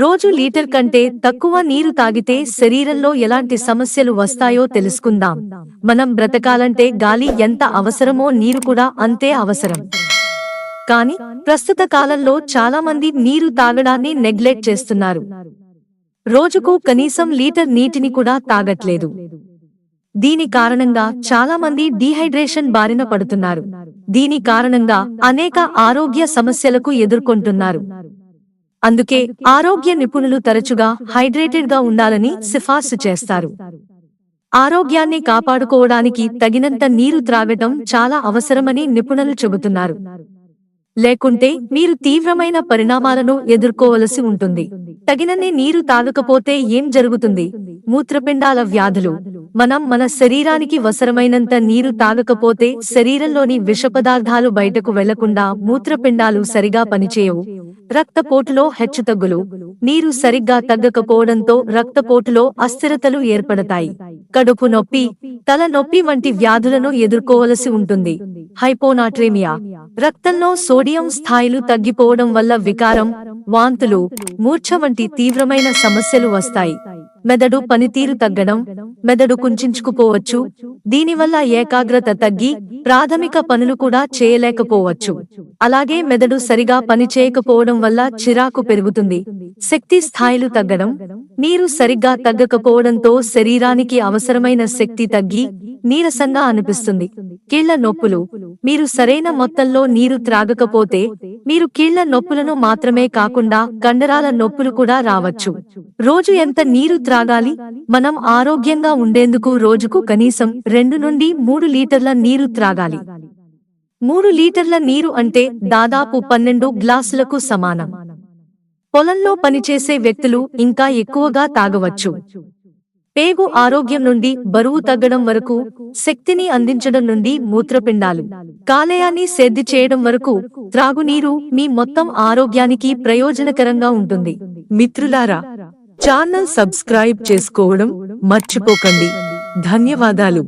రోజు లీటర్ కంటే తక్కువ నీరు తాగితే శరీరంలో ఎలాంటి సమస్యలు వస్తాయో తెలుసుకుందాం. మనం బ్రతకాలంటే గాలి ఎంత అవసరమో నీరు కూడా అంతే అవసరం. కానీ ప్రస్తుత కాలంలో చాలా మంది నీరు తాగడాన్ని నెగ్లెక్ట్ చేస్తున్నారు. రోజుకు కనీసం లీటర్ నీటిని కూడా తాగట్లేదు. దీని కారణంగా చాలా మంది డీహైడ్రేషన్ బారిన పడుతున్నారు. దీని కారణంగా అనేక ఆరోగ్య సమస్యలకు ఎదుర్కొంటున్నారు. అందుకే ఆరోగ్య నిపుణులు తరచుగా హైడ్రేటెడ్గా ఉండాలని సిఫార్సు చేస్తారు. ఆరోగ్యాన్ని కాపాడుకోవడానికి తగినంత నీరు త్రాగటం చాలా అవసరమని నిపుణులు చెబుతున్నారు. లేకుంటే మీరు తీవ్రమైన పరిణామాలను ఎదుర్కోవలసి ఉంటుంది. తగినన్ని నీరు తాగకపోతే ఏం జరుగుతుంది? మూత్రపిండాల వ్యాధులు. మనం మన శరీరానికి అవసరమైనంత నీరు తాగకపోతే శరీరంలోని విష పదార్థాలు బయటకు వెళ్ళకుండా మూత్రపిండాలు సరిగా పనిచేయవు. రక్తపోటులో హెచ్చుతగ్గులు నీరు సరిగ్గా తగ్గకపోవడంతో రక్తపోటులో అస్థిరతలు ఏర్పడతాయి. కడుపు నొప్పి తల నొప్పి వంటి వ్యాధులను ఎదుర్కోవలసి ఉంటుంది. హైపోనాట్రేమియా రక్తంలో సోడియం స్థాయిలు తగ్గిపోవడం వల్ల వికారం వాంతులు మూర్ఛ వంటి తీవ్రమైన సమస్యలు వస్తాయి. మెదడు పనితీరు తగ్గడం మెదడు కుంచుకుపోవచ్చు దీనివల్ల ఏకాగ్రత తగ్గి ప్రాథమిక పనులు కూడా చేయలేకపోవచ్చు. అలాగే మెదడు సరిగా పనిచేయకపోవడం వల్ల చిరాకు పెరుగుతుంది. శక్తి స్థాయిలు తగ్గడం నీరు సరిగ్గా తగ్గకపోవడంతో శరీరానికి అవసరమైన శక్తి తగ్గి నీరసంగా అనిపిస్తుంది. కీళ్ళ నొప్పులు మీరు సరైన మొత్తంలో నీరు త్రాగకపోతే మీరు కీళ్ళ నొప్పులను మాత్రమే కాకుండా కండరాల నొప్పులు కూడా రావచ్చు. రోజు ఎంత నీరు త్రాగాలి? మనం ఆరోగ్యంగా ఉండేందుకు రోజుకు కనీసం రెండు నుండి మూడు లీటర్ల నీరు త్రాగాలి. మూడు లీటర్ల నీరు అంటే దాదాపు పన్నెండు గ్లాసులకు సమానం. పొలంలో పనిచేసే వ్యక్తులు ఇంకా ఎక్కువగా తాగవచ్చు. పేగు ఆరోగ్యం నుండి బరువు తగ్గడం వరకు శక్తిని అందించడం నుండి మూత్రపిండాలు. కాలేయాన్ని సేద్ది చేయడం వరకు త్రాగునీరు మీ మొత్తం ఆరోగ్యానికి ప్రయోజనకరంగా ఉంటుంది. మిత్రులారా ఛానల్ సబ్స్క్రైబ్ చేసుకోవడం మర్చిపోకండి. ధన్యవాదాలు.